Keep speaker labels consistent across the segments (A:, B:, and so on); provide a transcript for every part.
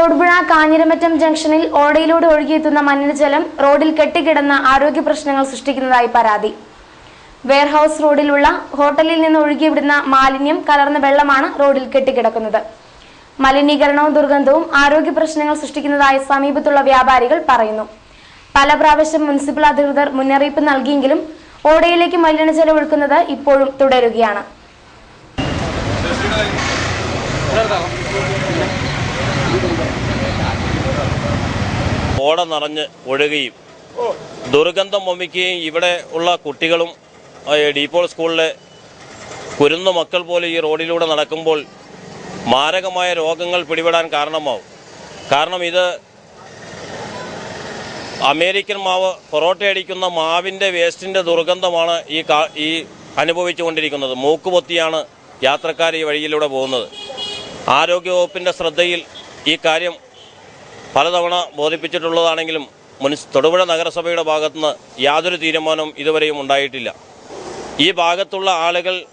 A: തൊടുപുഴ കാഞ്ഞിരമറ്റം ജംഗ്ഷനിൽ ഓടയിലൂടെ ഒഴുകിയെത്തുന്ന മലിനജലം റോഡിൽ കെട്ടിക്കിടന്ന ആരോഗ്യ പ്രശ്നങ്ങൾ സൃഷ്ടിക്കുന്നതായി പരാതി. വെയർഹൌസ് റോഡിലുള്ള ഹോട്ടലിൽ നിന്ന് ഒഴുകിവിടുന്ന മാലിന്യം കലർന്ന വെള്ളമാണ് റോഡിൽ കെട്ടിക്കിടക്കുന്നത്. മലിനീകരണവും ദുർഗന്ധവും ആരോഗ്യ പ്രശ്നങ്ങൾ സൃഷ്ടിക്കുന്നതായി സമീപത്തുള്ള വ്യാപാരികൾ പറയുന്നു. പല പ്രാവശ്യം മുനിസിപ്പൽ അധികൃതർ മുന്നറിയിപ്പ് നൽകിയെങ്കിലും ഓടയിലേക്ക് മലിനജലം ഒഴുക്കുന്നത് ഇപ്പോഴും തുടരുകയാണ്.
B: ഓട നിറഞ്ഞ് ഒഴുകുകയും ദുർഗന്ധം വമിക്കുകയും ഇവിടെ ഉള്ള കുട്ടികളും ഡീപ്പോൾ സ്കൂളിലെ കുരുന്ന മക്കൾ പോലും ഈ റോഡിലൂടെ നടക്കുമ്പോൾ മാരകമായ രോഗങ്ങൾ പിടിപെടാൻ കാരണമാവും. കാരണം ഇത് അമേരിക്കൻ മാവ് പൊറോട്ട അടിക്കുന്ന മാവിന്റെ വേസ്റ്റിന്റെ ദുർഗന്ധമാണ് ഈ കാ ഈ അനുഭവിച്ചുകൊണ്ടിരിക്കുന്നത്. മൂക്കുപൊത്തിയാണ് യാത്രക്കാർ ഈ വഴിയിലൂടെ പോകുന്നത്. ആരോഗ്യവകുപ്പിന്റെ ശ്രദ്ധയിൽ ഈ കാര്യം പലതവണ ബോധിപ്പിച്ചിട്ടുള്ളതാണെങ്കിലും മുനിസ് തൊടുപുഴ നഗരസഭയുടെ ഭാഗത്തുനിന്ന് യാതൊരു തീരുമാനവും ഇതുവരെയും ഉണ്ടായിട്ടില്ല. ഈ ഭാഗത്തുള്ള ആളുകൾ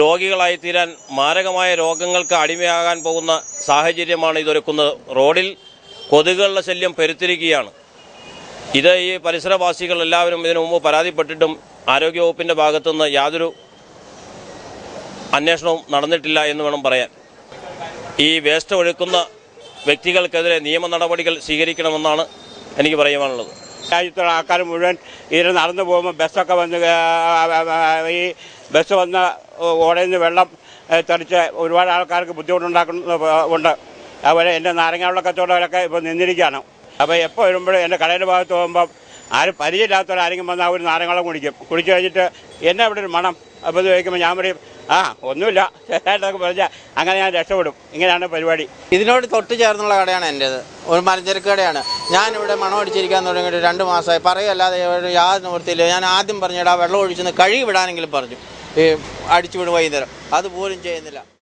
B: രോഗികളായി തീരാൻ മാരകമായ രോഗങ്ങൾക്ക് അടിമയാകാൻ പോകുന്ന സാഹചര്യമാണ് ഇതൊരുക്കുന്നത്. റോഡിൽ കൊതുകുകളുടെ ശല്യം പെരുത്തിരിക്കുകയാണ്. ഇത് ഈ പരിസരവാസികൾ എല്ലാവരും ഇതിനു മുമ്പ് പരാതിപ്പെട്ടിട്ടും ആരോഗ്യവകുപ്പിന്റെ ഭാഗത്തുനിന്ന് യാതൊരു അന്വേഷണവും നടന്നിട്ടില്ല എന്ന് വേണം പറയാൻ. ഈ വേസ്റ്റ് ഒഴുക്കുന്ന വ്യക്തികൾക്കെതിരെ നിയമ നടപടികൾ സ്വീകരിക്കണമെന്നാണ് എനിക്ക് പറയുവാനുള്ളത്.
C: രാജ്യത്തുള്ള ആൾക്കാർ മുഴുവൻ ഇതിൽ നടന്നു പോകുമ്പോൾ ബസ്സൊക്കെ വന്ന് ഈ ബസ് വന്ന് ഓടയിൽ നിന്ന് വെള്ളം തെറിച്ച് ഒരുപാട് ആൾക്കാർക്ക് ബുദ്ധിമുട്ടുണ്ടാക്കുന്ന ഉണ്ട്. അതുപോലെ എന്റെ നാരങ്ങാവെള്ള കച്ചവടമൊക്കെ ഇപ്പോൾ നിന്നിരിക്കുകയാണ്. അപ്പോൾ എപ്പോൾ വരുമ്പോഴും എന്റെ കടയുടെ ഭാഗത്ത് പോകുമ്പം ആരും പരിചയമില്ലാത്തവർ ആരെങ്കിലും വന്നാൽ ഒരു നാരങ്ങളും കുടിക്കും. കുടിച്ചു കഴിഞ്ഞിട്ട് എന്നെ അവിടെ ഒരു മണം അപ്പോൾ ഇത് ചോദിക്കുമ്പോൾ ഞാൻ പറയും ആ ഒന്നുമില്ല. ചേട്ടായിട്ടൊക്കെ പറഞ്ഞാൽ അങ്ങനെ ഞാൻ രക്ഷപ്പെടും. ഇങ്ങനെയാണ് പരിപാടി.
D: ഇതിനോട് തൊട്ട് ചേർന്നുള്ള കടയാണ് എന്റേത് ഒരു മരഞ്ചരക്ക് കടയാണ്. ഞാനിവിടെ മണം അടിച്ചിരിക്കാൻ തുടങ്ങിയിട്ട് രണ്ട് മാസമായി. പറയല്ലാതെ യാതൊരു നിവൃത്തിയില്ല. ഞാൻ ആദ്യം പറഞ്ഞിടാ വെള്ളം ഒഴിച്ചെന്ന് കഴുകി വിടാനെങ്കിലും പറഞ്ഞു. ഈ അടിച്ചു വിടും വൈകുന്നേരം. അതുപോലും ചെയ്യുന്നില്ല.